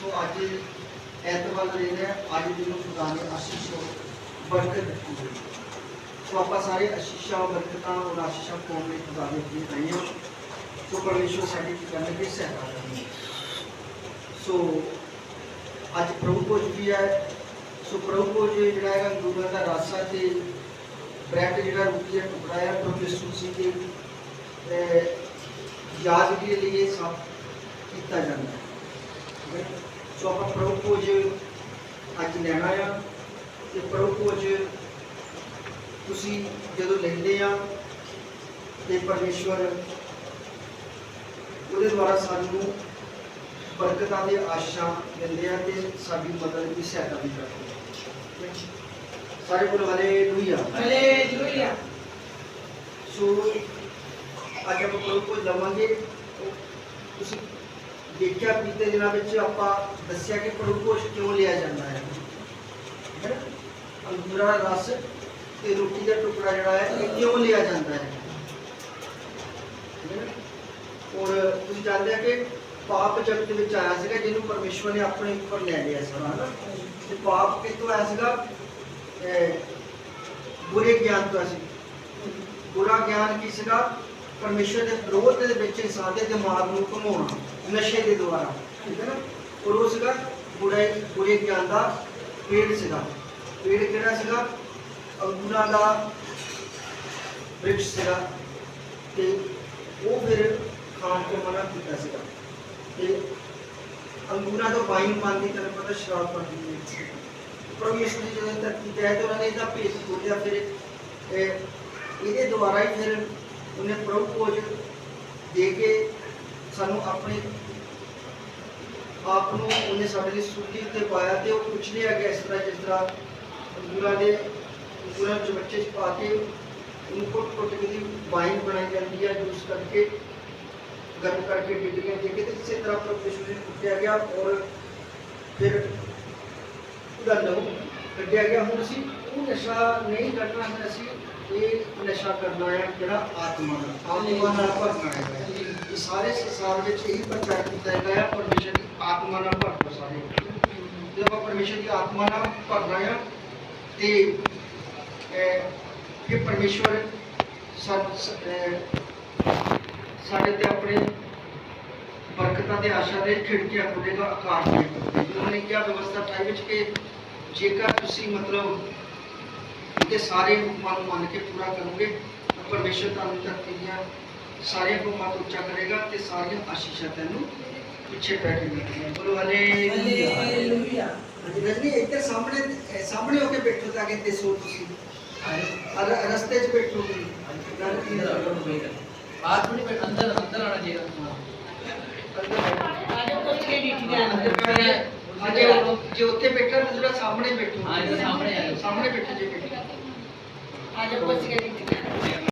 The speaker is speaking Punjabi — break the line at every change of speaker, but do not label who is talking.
ਸੋ ਅੱਜ ਐਤਵਾਰ ਦਾ ਦਿਨ ਹੈ ਅੱਜ ਦਿਨ ਖੁਦਾ ਨੇ ਆਸ਼ੀਸ਼ ਬਰਕਤ ਦਿੱਤੀ ਹੈ ਸੋ ਆਪਾਂ ਸਾਰੇ ਆਸ਼ੀਸ਼ਾਂ ਬਰਕਤਾਂ ਔਰ ਆਸ਼ੀਸ਼ਾਂ ਪਾਉਣ ਲਈ ਖੁਦਾ ਦੇ ਅੱਗੇ ਆਏ ਹਾਂ ਸੋ ਪਰਮੇਸ਼ਵਰ ਸਾਡੀ ਕੀ ਕਰਨ ਦੀ ਸਹਾਇਤਾ ਕਰਨੀ ਸੋ ਅੱਜ ਪ੍ਰਭੂ ਭੋਜ ਵੀ ਹੈ ਸੋ ਪ੍ਰਭੂ ਭੋਜ ਜਿਹੜਾ ਹੈਗਾ ਅੰਗੂਰਾਂ ਦਾ ਰਸ ਹੈ ਤੇ ਬ੍ਰੈਡ ਜਿਹੜਾ ਰੋਟੀ ਦਾ ਟੁਕੜਾ ਹੈ ਪ੍ਰਭੂ ਯਿਸੂ ਮਸੀਹ ਦੀ ਅਹ, ਯਾਦਗਿਰੀ ਲਈ ਇਹ ਸਭ ਕੀਤਾ ਜਾਂਦਾ ਹੈ ਸੋ ਆਪਾਂ ਪ੍ਰਭੂ ਭੋਜ ਅੱਜ ਲੈਣਾ ਆ ਤੇ ਪ੍ਰਭੂ ਭੋਜ ਤੁਸੀਂ ਜਦੋਂ ਲੈਂਦੇ ਆ ਤੇ ਪਰਮੇਸ਼ਵਰ ਉਹਦੇ ਦੁਆਰਾ ਸਾਨੂੰ ਬਰਕਤਾਂ ਦੀ ਆਸ਼ਾ ਦਿੰਦੇ ਆ ਤੇ ਸਾਡੀ ਮਦਦ ਦੀ ਸਹਾਇਤਾ ਵੀ ਕਰਦੇ ਆ। ਸਾਰੇ ਬੋਲ ਹਾਲੇਲੂਇਆ
ਹਾਲੇਲੂਇਆ
ਸੋ ਅੱਜ ਆਪਾਂ ਪ੍ਰਭੂ ਕੋਲ ਲਵਾਂਗੇ। ਤੁਸੀਂ ਦੇਖਿਆ ਬੀਤੇ ਦਿਨਾਂ ਵਿੱਚ ਆਪਾਂ ਦੱਸਿਆ ਕਿ ਪ੍ਰਭੂ ਕੋਸ਼ ਕਿਉਂ ਲਿਆ ਜਾਂਦਾ ਹੈ ਹੈ ਨਾ? ਅੰਗੂਰਾਂ ਦਾ ਰਸ ਤੇ ਰੋਟੀ ਦਾ ਟੁਕੜਾ ਜਿਹੜਾ ਹੈ ਇਹ ਕਿਉਂ ਲਿਆ ਜਾਂਦਾ ਹੈ ਹੈ ਨਾ? ਔਰ ਤੁਸੀਂ ਜਾਣਦੇ ਆ ਕਿ ਪਾਪ ਜਗਤ ਦੇ ਵਿੱਚ ਆਇਆ ਸੀਗਾ ਜਿਹਨੂੰ ਪਰਮੇਸ਼ਵਰ ਨੇ ਆਪਣੇ ਉੱਪਰ ਲੈ ਲਿਆ ਸੀ ਹਨਾ ਤੇ ਪਾਪ ਕਿੱਥੋਂ ਆਇਆ ਸੀਗਾ ਅਹ, ਬੁਰੇ ਗਿਆਨ ਤੋਂ ਸੀ ਬੁਰਾ ਗਿਆਨ ਕੀ ਸੀਗਾ ਪਰਮੇਸ਼ਰ ਦੇ ਵਿਰੋਧ ਦੇ ਵਿੱਚ ਇਨਸਾਨ ਦੇ ਦਿਮਾਗ ਨੂੰ ਘੁਮਾਉਣਾ, ਨਸ਼ੇ ਦੇ ਦੁਆਰਾ, ਠੀਕ ਹੈ ਨਾ? ਔਰ ਉਹ ਸੀਗਾ ਬੁਰੇ ਬੁਰੇ ਗਿਆਨ ਦਾ ਪੇੜ ਸੀਗਾ। ਪੇੜ ਕਿਹੜਾ ਸੀਗਾ? ਅੰਗੂਰਾਂ ਦਾ ਬ੍ਰਿਕਸ਼ ਸੀਗਾ। ਤੇ ਉਹ ਫਿਰ ਖਾਣ ਤੋਂ ਮਨਾ ਕੀਤਾ ਸੀਗਾ। ਤੇ ਅੰਗੂਰਾਂ ਤੋਂ ਵਾਈਨ ਪਾਉਂਦੀ ਤੈਨੂੰ ਪਤਾ ਸ਼ਰਾਬ ਬਣਦੀ ਹੈ ਪਰਮੇਸ਼ਰ ਦੀ ਜਦੋਂ ਧਰਤੀ ਤੇ ਆਏ ਤਾਂ ਉਹਨਾਂ ਨੇ ਇਹਦਾ ਭੇਸ ਖੋਲਿਆ ਫਿਰ ਇਹਦੇ ਦੁਆਰਾ ਹੀ ਫਿਰ ਉਹਨੇ ਪ੍ਰਭੂ ਭੋਜ ਦੇ ਕੇ ਸਾਨੂੰ ਆਪਣੇ ਆਪ ਨੂੰ ਉਹਨੇ ਸਾਡੇ ਲਈ ਸੁੱਤੀ ਉੱਤੇ ਪਾਇਆ ਤੇ ਉਹ ਕੁਛ ਨਹੀਂ ਹੈਗਾ ਇਸ ਤਰ੍ਹਾਂ ਜਿਸ ਤਰ੍ਹਾਂ ਅੰਗੂਰਾਂ ਦੇ ਅੰਗੂਰਾਂ ਚ ਬੱਚੇ ਚ ਪਾ ਕੇ ਉਹਨੂੰ ਕੁੱਟ ਕੁੱਟ ਕੇ ਦੀ ਵਾਈਨ ਬਣਾਈ ਜਾਂਦੀ ਹੈ ਜੂਸ ਕਰਕੇ, ਗਰਮ ਕਰਕੇ ਡਿੱਡੀਆਂ ਦੇ ਕੇ ਤੇ ਇਸੇ ਤਰ੍ਹਾਂ ਪਰਮੇਸ਼ਰ ਨੇ ਕੁੱਟਿਆ ਗਿਆ ਔਰ ਫਿਰ ਉਹਦਾ ਲਹੂ ਕੱਢਿਆ ਗਿਆ ਹੁਣ ਅਸੀਂ। ਉਹ ਨਸ਼ਾ ਨਹੀਂ ਕੱਢਣਾ ਹੈ ਅਸੀਂ ਇਹ ਨਸ਼ਾ ਕਰਨਾ ਹੈ ਜਿਹੜਾ ਆਤਮਾ ਦਾ ਆਤਮਾ ਨਾਲ ਭਰਨਾ ਹੈ। ਇਹ ਸਾਰੇ ਸੰਸਾਰ ਵਿੱਚ ਇਹੀ ਪ੍ਰਚਾਰ ਕੀਤਾ ਗਿਆ ਹੈ ਪਰਮੇਸ਼ਰ ਦੀ ਆਤਮਾ ਨਾਲ ਭਰਨਾ ਸਾਰੇ। ਜਦੋਂ ਆਪਾਂ ਪਰਮੇਸ਼ਰ ਦੀ ਆਤਮਾ ਨਾਲ ਭਰਨਾ ਹੈ ਤੇ ਇਹ ਅਹ, ਸਾਡੇ ਤੇ ਆਪਣੇ ਬਰਕਤਾਂ ਦੇ ਆਸ਼ਾ ਦੇ ਖਿੜਕੀਆਂ ਖੋਲੇਗਾ ਆਕਾਰ ਦੇ ਉਹਨਾਂ ਨੇ ਕਿਹਾ ਵਿਵਸਥਾ ਟਾਈ ਵਿੱਚ ਕਿ ਜੇਕਰ ਤੁਸੀਂ ਮਤਲਬ ਕੇ ਸਾਰੇ ਹੁਕਮਾਂ ਨੂੰ ਮੰਨ ਕੇ ਪੂਰਾ ਕਰੋਗੇ ਤਾਂ ਪਰਮੇਸ਼ਰ ਤੁਹਾਨੂੰ ਧਰਤੀ ਦੀਆਂ ਸਾਰੇ ਹੁਕਮਾਂ ਤੋਂ ਉੱਚਾ ਕਰੇਗਾ ਤੇ ਸਾਰੀਆਂ ਆਸ਼ੀਸ਼ਾਂ ਤੈਨੂੰ ਪਿੱਛੇ ਪੈ ਕੇ ਮਿਲਣਗੀਆਂ ਬੋਲੋ ਹਾਲੇਲੂਇਆ ਹਾਂਜੀ। ਇੱਧਰ ਸਾਹਮਣੇ ਸਾਹਮਣੇ ਹੋ ਕੇ ਬੈਠੋ ਤਾਂ ਕਿ ਤੇ ਸੋ ਤੁਸੀਂ। ਅਰ ਰਸਤੇ 'ਚ
ਬੈਠੋ ਬਾਹਰ ਤੋਂ ਨਹੀਂ
ਅੰਦਰ
ਅੰਦਰ
ਆਣਾ ਚਾਹੀਦਾ ਤੁਹਾਨੂੰ। ਕੁਝ ਜੇ ਉੱਥੇ ਬੈਠਾ ਤਾਂ ਸਾਹਮਣੇ ਬੈਠੋ।
ਹਾਂ ਸਾਹਮਣੇ
ਸਾਹਮਣੇ ਬੈਠੋ ਜੇ
ਆਜੋ ਕੁਛ ਕੇ ਡੀਟੀ ਦੇ ਅੰਦਰ